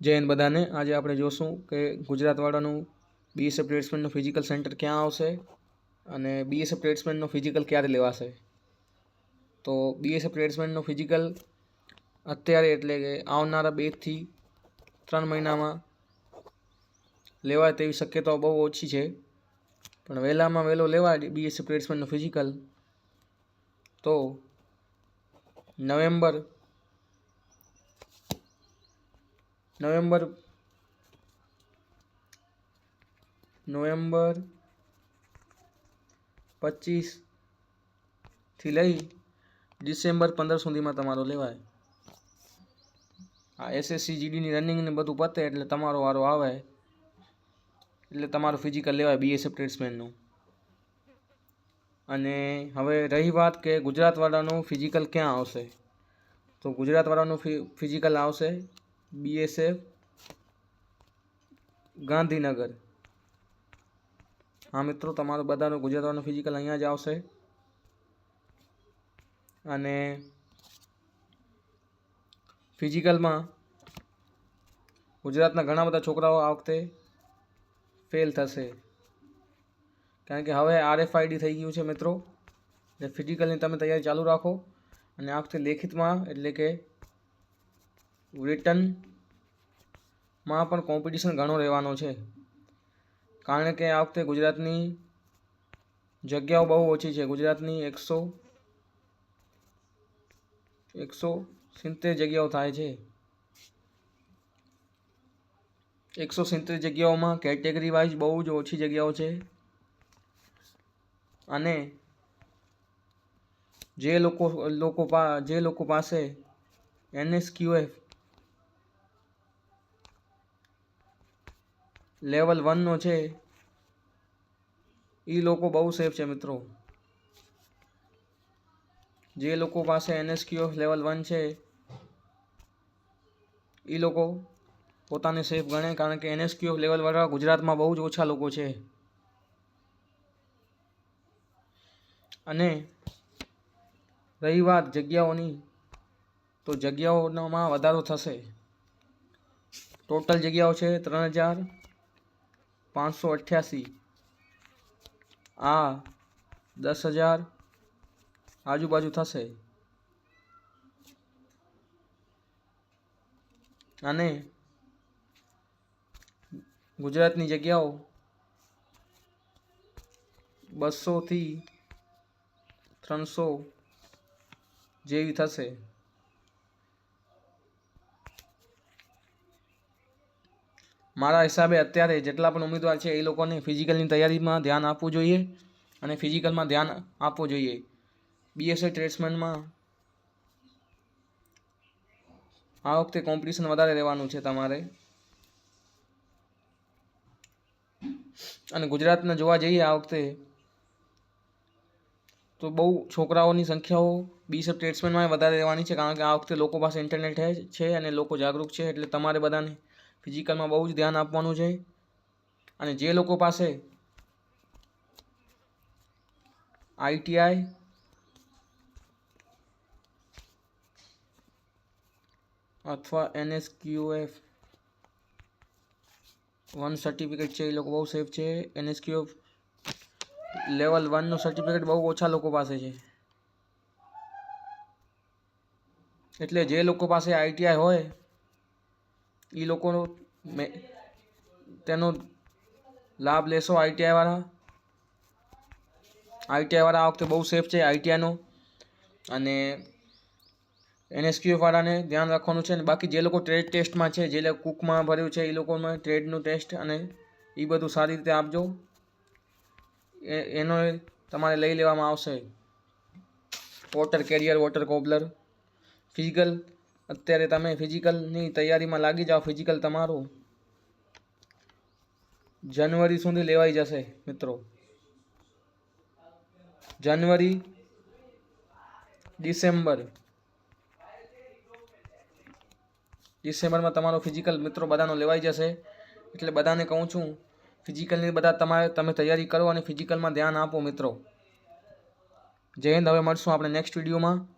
જય હિન્દ બધાને. આજે આપણે જોશું કે ગુજરાતવાળાનું બીએસએફ ટ્રેડ્સમેનનું ફિઝિકલ સેન્ટર ક્યાં આવશે અને બીએસએફ ટ્રેડ્સમેનનું ફિઝિકલ ક્યારે લેવાશે. તો બીએસએફ ટ્રેડ્સમેનનું ફિઝિકલ અત્યારે એટલે કે આવનારા બેથી ત્રણ મહિનામાં લેવાય તેવી શક્યતાઓ બહુ ઓછી છે. પણ વહેલામાં વહેલો લેવાય બીએસએફ ટ્રેડ્સમેનનું ફિઝિકલ તો નવેમ્બર નવેમ્બર નવેમ્બર પચીસથી લઈ ડિસેમ્બર પંદર સુધીમાં તમારો લેવાય. આ એસએસસી જીડીની રનિંગ ને બધું પતે એટલે તમારો વારો આવે. એટલે તમારું ફિઝિકલ લેવાય બીએસએફ ટ્રેડ્સમેનનું અને હવે રહી વાત કે ગુજરાતવાળાનું ફિઝિકલ ક્યાં આવશે? તો ગુજરાતવાળાનું ફિઝિકલ આવશે બીએસએફ ગાંધીનગર. હા મિત્રો, તમારું બધાનું ગુજરાતવાળાનું ફિઝિકલ અહીંયા જ આવશે. અને ફિઝિકલમાં ગુજરાતના ઘણા બધા છોકરાઓ આ વખતે ફેલ થશે. કારણ કે હવે આરએફઆઈડી થઈ ગયું છે મિત્રો. એટલે ફિઝિકલની તમે તૈયારી ચાલુ રાખો. અને આ વખતે લેખિતમાં એટલે કે રિટર્નમાં પણ કોમ્પિટિશન ઘણો રહેવાનો છે. કારણ કે આ વખતે ગુજરાતની જગ્યાઓ બહુ ઓછી છે. ગુજરાતની એકસો એકસો સિત્તેર જગ્યાઓ થાય છે. એકસો સિત્તેર જગ્યાઓમાં કેટેગરી વાઇઝ બહુ જ ઓછી જગ્યાઓ છે. અને જે લોકો લોકો જે લોકો પાસે એનએસક્યુએફ લેવલ વનનો છે. એ લોકો બહુ સેફ છે મિત્રો. જે લોકો પાસે એનએસક્યુ લેવલ વન છે એ લોકો પોતાને સેફ ગણે કારણ કે એનએસક્યુએફ લેવલવાળા ગુજરાતમાં બહુ જ ઓછા લોકો છે. અને રહી વાત જગ્યાઓની, તો જગ્યાઓમાં વધારો થશે. ટોટલ જગ્યાઓ છે ત્રણ હજાર પાંચસો અઠ્યાસી. આ દસ હજાર આજુબાજુ થશે. અને ગુજરાતની જગ્યાઓ બસોથી ત્રણસો જેવી થશે. મારા હિસાબે અત્યારે જેટલા પણ ઉમેદવાર છે એ લોકોને ફિઝિકલની તૈયારીમાં ધ્યાન આપવું જોઈએ અને ફિઝિકલમાં ધ્યાન આપવું જોઈએ. બીએસએ ટ્રેડ્સમેનમાં આ વખતે કોમ્પિટિશન વધારે રહેવાનું છે તમારે. અને ગુજરાતને જોવા જઈએ આ વખતે, તો બહુ છોકરાઓની સંખ્યાઓ બીસેફ ટ્રેડ્સમેનમાં વધારે રહેવાની છે કારણ કે આ વખતે લોકો પાસે ઇન્ટરનેટ છે અને લોકો જાગૃત છે એટલે તમારે બધાને ફિઝિકલમાં બહુ જ ધ્યાન આપવાનું છે. અને જે લોકો પાસે આઈટીઆઈ અથવા એનએસક્યુએફ વન સર્ટિફિકેટ છે, એ લોકો બહુ સેફ છે. એનએસક્યુએફ લેવલ વનનું સર્ટિફિકેટ બહુ ઓછા લોકો પાસે છે. એટલે જે લોકો પાસે આઈટીઆઈ હોય એ લોકોનો તેનો લાભ લેશો આઈટીઆઈવાળા આઈટીઆઈવાળા આ વખતે બહુ સેફ છે આઈટીઆઈનો અને એનએસક્યુએફવાળાને ધ્યાન રાખવાનું છે અને બાકી જે લોકો ટ્રેડ ટેસ્ટમાં છે, જે લોકો કુકમાં ભર્યું છે એ લોકોમાં ટ્રેડનું ટેસ્ટ અને એ બધું સારી રીતે આપજો. એ, એનો તમારે લઈ લેવામાં આવશે. Water carrier, water cobbler, physical અત્યારે તમે ફિઝિકલની તૈયારીમાં લાગી જાઓ, ફિઝિકલ તમારું. જાન્યુઆરી સુધી લેવાઈ જશે, મિત્રો. January, December. ડિસેમ્બરમાં તમારો ફિઝિકલ, મિત્રો, બધાનો લેવાઈ જશે. એટલે બધાને કહું છું, ફિઝિકલની બધા તમારે, તમે તૈયારી કરો અને ફિઝિકલમાં ધ્યાન આપો, મિત્રો. જય હિન્દ. હવે મળશું આપણે નેક્સ્ટ વિડીયોમાં.